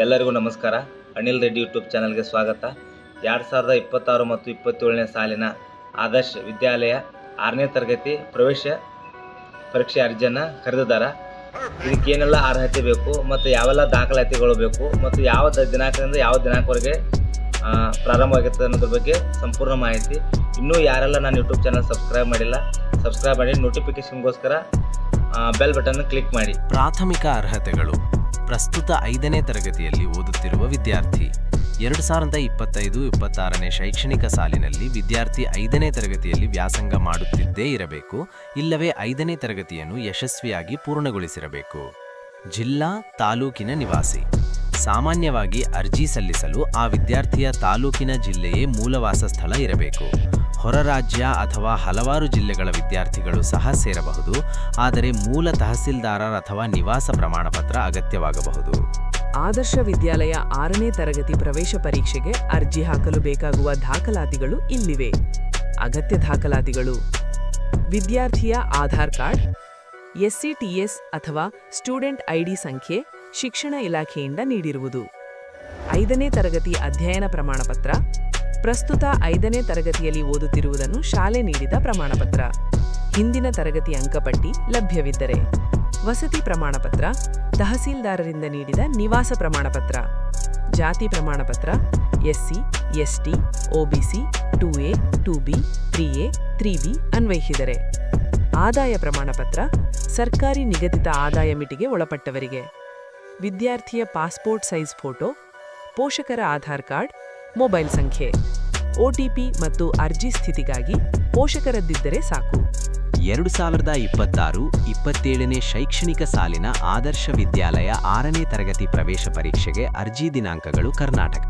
ಎಲ್ಲರಿಗೂ ನಮಸ್ಕಾರ. ಅನಿಲ್ ರೆಡ್ಡಿ ಯೂಟ್ಯೂಬ್ ಚಾನಲ್ಗೆ ಸ್ವಾಗತ. ಎರಡು ಸಾವಿರದ ಇಪ್ಪತ್ತಾರು ಮತ್ತು ಇಪ್ಪತ್ತೇಳನೇ ಸಾಲಿನ ಆದರ್ಶ ವಿದ್ಯಾಲಯ ಆರನೇ ತರಗತಿ ಪ್ರವೇಶ ಪರೀಕ್ಷೆ ಅರ್ಜಿಯನ್ನು ಕರೆದಿದ್ದಾರೆ. ಇದಕ್ಕೇನೆಲ್ಲ ಅರ್ಹತೆ ಬೇಕು ಮತ್ತು ಯಾವೆಲ್ಲ ದಾಖಲಾತಿಗಳು ಬೇಕು ಮತ್ತು ಯಾವ ದಿನಾಂಕದಿಂದ ಯಾವ ದಿನಾಂಕವರೆಗೆ ಪ್ರಾರಂಭವಾಗಿರ್ತದೆ ಅನ್ನೋದ್ರ ಬಗ್ಗೆ ಸಂಪೂರ್ಣ ಮಾಹಿತಿ. ಇನ್ನೂ ಯಾರೆಲ್ಲ ನಾನು ಯೂಟ್ಯೂಬ್ ಚಾನಲ್ ಸಬ್ಸ್ಕ್ರೈಬ್ ಮಾಡಿಲ್ಲ, ಸಬ್ಸ್ಕ್ರೈಬ್ ಮಾಡಿ ನೋಟಿಫಿಕೇಶನ್ಗೋಸ್ಕರ ಬೆಲ್ ಬಟನ್ ಕ್ಲಿಕ್ ಮಾಡಿ. ಪ್ರಾಥಮಿಕ ಅರ್ಹತೆಗಳು. ಪ್ರಸ್ತುತ ಐದನೇ ತರಗತಿಯಲ್ಲಿ ಓದುತ್ತಿರುವ ವಿದ್ಯಾರ್ಥಿ. ಎರಡು ಸಾವಿರದ ಇಪ್ಪತ್ತೈದು ಇಪ್ಪತ್ತಾರನೇ ಶೈಕ್ಷಣಿಕ ಸಾಲಿನಲ್ಲಿ ವಿದ್ಯಾರ್ಥಿ ಐದನೇ ತರಗತಿಯಲ್ಲಿ ವ್ಯಾಸಂಗ ಮಾಡುತ್ತಿದ್ದೇ ಇರಬೇಕು, ಇಲ್ಲವೇ ಐದನೇ ತರಗತಿಯನ್ನು ಯಶಸ್ವಿಯಾಗಿ ಪೂರ್ಣಗೊಳಿಸಿರಬೇಕು. ಜಿಲ್ಲಾ ತಾಲೂಕಿನ ನಿವಾಸಿ. ಸಾಮಾನ್ಯವಾಗಿ ಅರ್ಜಿ ಸಲ್ಲಿಸಲು ಆ ವಿದ್ಯಾರ್ಥಿಯ ತಾಲೂಕಿನ ಜಿಲ್ಲೆಯೇ ಮೂಲವಾಸ ಸ್ಥಳ ಇರಬೇಕು. ಹೊರ ರಾಜ್ಯ ಅಥವಾ ಹಲವಾರು ಜಿಲ್ಲೆಗಳ ವಿದ್ಯಾರ್ಥಿಗಳು ಸಹ ಸೇರಬಹುದು, ಆದರೆ ಮೂಲ ತಹಸೀಲ್ದಾರರ ಅಥವಾ ನಿವಾಸ ಪ್ರಮಾಣಪತ್ರ ಅಗತ್ಯವಾಗಬಹುದು. ಆದರ್ಶ ವಿದ್ಯಾಲಯ ಆರನೇ ತರಗತಿ ಪ್ರವೇಶ ಪರೀಕ್ಷೆಗೆ ಅರ್ಜಿ ಹಾಕಲು ಬೇಕಾಗುವ ದಾಖಲಾತಿಗಳು ಇಲ್ಲಿವೆ. ಅಗತ್ಯ ದಾಖಲಾತಿಗಳು. ವಿದ್ಯಾರ್ಥಿಯ ಆಧಾರ್ ಕಾರ್ಡ್, ಎಸ್ಸಿಟಿಎಸ್ ಅಥವಾ ಸ್ಟೂಡೆಂಟ್ ಐಡಿ ಸಂಖ್ಯೆ ಶಿಕ್ಷಣ ಇಲಾಖೆಯಿಂದ ನೀಡಿರುವುದು. ಐದನೇ ತರಗತಿ ಅಧ್ಯಯನ ಪ್ರಮಾಣಪತ್ರ ಪ್ರಸ್ತುತ ಐದನೇ ತರಗತಿಯಲ್ಲಿ ಓದುತ್ತಿರುವುದನ್ನು ಶಾಲೆ ನೀಡಿದ ಪ್ರಮಾಣಪತ್ರ. ಹಿಂದಿನ ತರಗತಿ ಅಂಕಪಟ್ಟಿ ಲಭ್ಯವಿದ್ದರೆ. ವಸತಿ ಪ್ರಮಾಣಪತ್ರ, ತಹಸೀಲ್ದಾರರಿಂದ ನೀಡಿದ ನಿವಾಸ ಪ್ರಮಾಣಪತ್ರ. ಜಾತಿ ಪ್ರಮಾಣಪತ್ರ, SC, ST, OBC two A two B three A three B ಅನ್ವಯಿಸಿದರೆ. ಆದಾಯ ಪ್ರಮಾಣಪತ್ರ, ಸರ್ಕಾರಿ ನಿಗದಿತ ಆದಾಯ ಮಿತಿಗೆ ಒಳಪಟ್ಟವರಿಗೆ. ವಿದ್ಯಾರ್ಥಿಯ ಪಾಸ್ಪೋರ್ಟ್ ಸೈಜ್ ಫೋಟೋ ಪೋಷಕರ ಆಧಾರ್ ಕಾರ್ಡ್, ಮೊಬೈಲ್ ಸಂಖ್ಯೆ ಒಟಿಪಿ ಮತ್ತು ಅರ್ಜಿ ಸ್ಥಿತಿಗಾಗಿ ಪೋಷಕರದ್ದಿದ್ದರೆ ಸಾಕು. ಎರಡು ಸಾವಿರದ ಇಪ್ಪತ್ತಾರು ಇಪ್ಪತ್ತೇಳನೇ ಶೈಕ್ಷಣಿಕ ಸಾಲಿನ ಆದರ್ಶ ವಿದ್ಯಾಲಯ ಆರನೇ ತರಗತಿ ಪ್ರವೇಶ ಪರೀಕ್ಷೆಗೆ ಅರ್ಜಿ ದಿನಾಂಕಗಳು ಕರ್ನಾಟಕ.